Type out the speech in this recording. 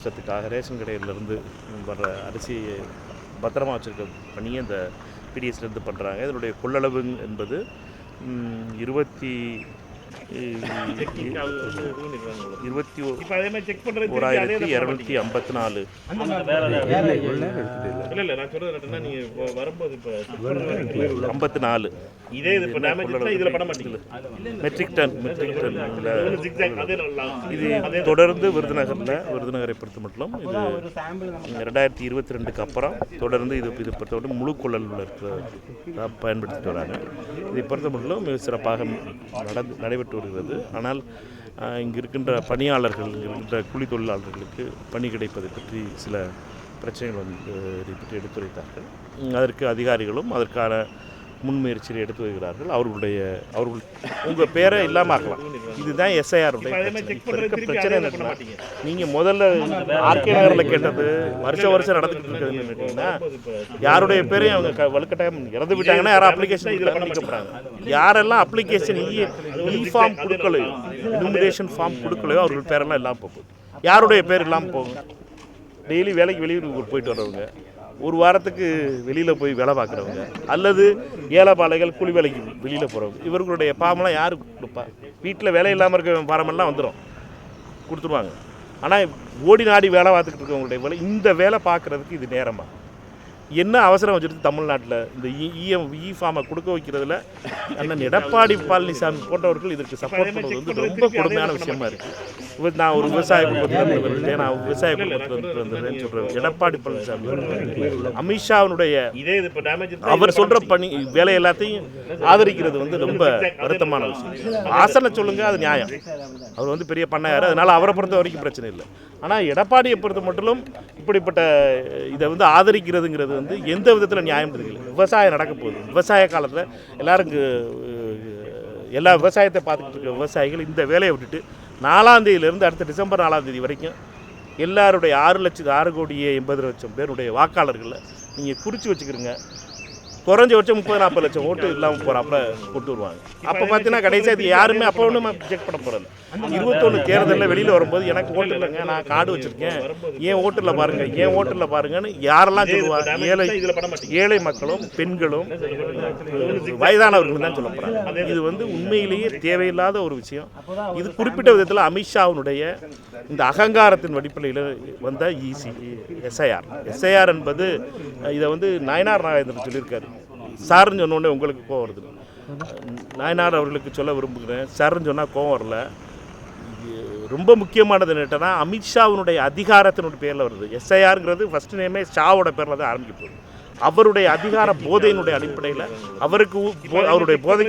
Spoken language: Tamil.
வருஷத்துக்காக ரேஷன் கடையிலேருந்து வர்ற அரிசியை பத்திரமா வச்சுருக்க பணியை இந்த பிடிஎஸ்லேருந்து பண்ணுறாங்க இதனுடைய கொள்ளளவு என்பது இருபத்தி இருபத்தி ஓராயிரத்தி இரநூத்தி ஐம்பத்தி நாலு. இல்லை. இல்லை நான் சொல்றது என்னன்னா நீங்கள் இப்போ வரும்போது இப்போ ஐம்பத்தி நாலு. இதே இது இப்போ டேமேஜ் இதில் பண்ண மாட்டீங்க. மெட்ரிக் டன் மெட்ரிக் டன் இது தொடர்ந்து விருதுநகரில் விருதுநகரை பொறுத்த மட்டும் இது ரெண்டாயிரத்தி இருபத்தி ரெண்டுக்கு அப்புறம் தொடர்ந்து இது இது பொறுத்தவரை முழு கொள்ளலில் இருக்கிற பயன்படுத்திட்டு வராங்க. இதை பொறுத்த மட்டும் மிக சிறப்பாக நடந்து நடைபெற்று வருகிறது. ஆனால் இங்கு இருக்கின்ற பணியாளர்கள் இங்கு இருக்கின்ற கூலி தொழிலாளர்களுக்கு பணி கிடைப்பதை பற்றி சில பிரச்சனைகள் வந்து இதை பற்றி எடுத்துரைத்தார்கள். அதற்கு அதிகாரிகளும் அதற்கான முன்முயற்சியை எடுத்து வருகிறார்கள். அவர்களுடைய அவர்கள் உங்கள் பேரை இல்லாமல் ஆக்கலாம். இதுதான் எஸ்ஐஆர் இப்போ இருக்க பிரச்சனை என்னன்னா நீங்கள் முதல்ல ஆர்கே நகரில் கேட்டது வருஷம் வருஷம் நடந்துக்கிட்டு இருக்கிறதுன்னு கேட்டிங்கன்னா யாருடைய பேரையும் அவங்க வலுக்கட்டாயம் இறந்து விட்டாங்கன்னா யாரும் அப்ளிகேஷன் பண்ணிக்க போகிறாங்க யாரெல்லாம் அப்ளிகேஷன் இ ஃபார்ம் கொடுக்கலையோ இனுமினேஷன் ஃபார்ம் கொடுக்கலையோ அவர்கள் பேரெல்லாம் இல்லாமல் போகுது யாருடைய பேர் இல்லாமல் போகும்? டெய்லி வேலைக்கு வெளியூருக்கு போயிட்டு வர்றவங்க ஒரு வாரத்துக்கு வெளியில் போய் வேலை பார்க்குறவங்க அல்லது ஏழைப்பாளைகள் கூலி வேலைக்கு வெளியில் போகிறவங்க இவர்களுடைய பாமெல்லாம் யார் கொடுப்பா? வீட்டில் வேலை இல்லாமல் இருக்க பாரமெல்லாம் வந்துடும் கொடுத்துருவாங்க. ஆனால் ஓடி நாடி வேலை பார்த்துக்கிட்டு இருக்கவங்களுடைய வேலை இந்த வேலை பார்க்குறதுக்கு இது நேரமாக என்ன அவசரம் வச்சுட்டு தமிழ்நாட்டில்? இந்த இஎம் இ ஃபார்மை கொடுக்க வைக்கிறதுல அண்ணன் எடப்பாடி பழனிசாமி போன்றவர்கள் இதற்கு சப்போர்ட் பண்ணுறது வந்து ரொம்ப கொடுமையான விஷயமா இருக்குது நான் ஒரு விவசாய குடும்பத்தில் வந்துட்டேன் நான் விவசாய குடும்பத்தில் வந்துட்டேன்னு சொல்கிறேன் எடப்பாடி பழனிசாமி அமித்ஷாவினுடைய அவர் சொல்ற பணி வேலை எல்லாத்தையும் ஆதரிக்கிறது வந்து ரொம்ப வருத்தமான விஷயம். ஆசனை சொல்லுங்க அது நியாயம். அவர் வந்து பெரிய பண்ணையார். அதனால அவரை பொறுத்த வரைக்கும் பிரச்சனை இல்லை. ஆனால் எடப்பாடியை பொறுத்த மட்டும் இப்படிப்பட்ட இதை வந்து ஆதரிக்கிறதுங்கிறது வந்து எந்த விதத்தில் நியாயம் தெரியல விவசாயம் நடக்க போகுது. விவசாய காலத்தில் எல்லாரும் எல்லா விவசாயத்தை பார்த்துக்கிட்டு இருக்க விவசாயிகள் இந்த வேலையை விட்டுட்டு நாலாந்தேதியிலேருந்து அடுத்த டிசம்பர் நாலாந்தேதி வரைக்கும் எல்லாருடைய ஆறு லட்சத்து ஆறு கோடியே எண்பது லட்சம் பேருடைய வாக்காளர்களில் நீங்கள் குறித்து வச்சுக்கிறீங்க. குறைஞ்சபட்சம் முப்பது நாற்பது லட்சம் ஓட்டு இல்லாமல் போகிறாப்புல கொண்டு வருவாங்க அப்போ பார்த்தீங்கன்னா கடைசியாக இது யாருமே அப்போ ஒன்றும் செக் பண்ண போகிறது இருபத்தொன்று தேர்தலில் வெளியில் வரும்போது எனக்கு ஓட்டு இல்லைங்க நான் கார்டு வச்சுருக்கேன். ஏன் ஓட்டில் பாருங்கள் ஏன் ஓட்டில் பாருங்கன்னு யாரெல்லாம் சொல்லுவாங்க? ஏழை ஏழை மக்களும் பெண்களும் வயதானவர்களும் தான் சொல்ல போகிறாங்க இது வந்து உண்மையிலேயே தேவையில்லாத ஒரு விஷயம். இது குறிப்பிட்ட விதத்தில் அமித்ஷாவினுடைய இந்த அகங்காரத்தின் வடிப்பிலையில் வந்த இசி எஸ்ஐஆர் எஸ்ஐஆர் என்பது இதை வந்து நயனார் நாகேந்திரன் சொல்லியிருக்காரு. சாருன்னு சொன்னோடனே உங்களுக்கு கோவம் வருது. நாயனார் அவர்களுக்கு சொல்ல விரும்புகிறேன். சார்னு சொன்னால் கோவம் வரல. ரொம்ப முக்கியமானது என்னட்டனா அமித்ஷாவினுடைய அதிகாரத்தினுடைய பேரில் வருது. எஸ்ஐஆருங்கிறது ஃபர்ஸ்ட் நேமே ஷாவோட பேரில் தான் ஆரம்பிக்க போகுது. அவருடைய அதிகார போதையினுடைய அடிப்படையில் அவருக்கு அவருடைய போதைக்கு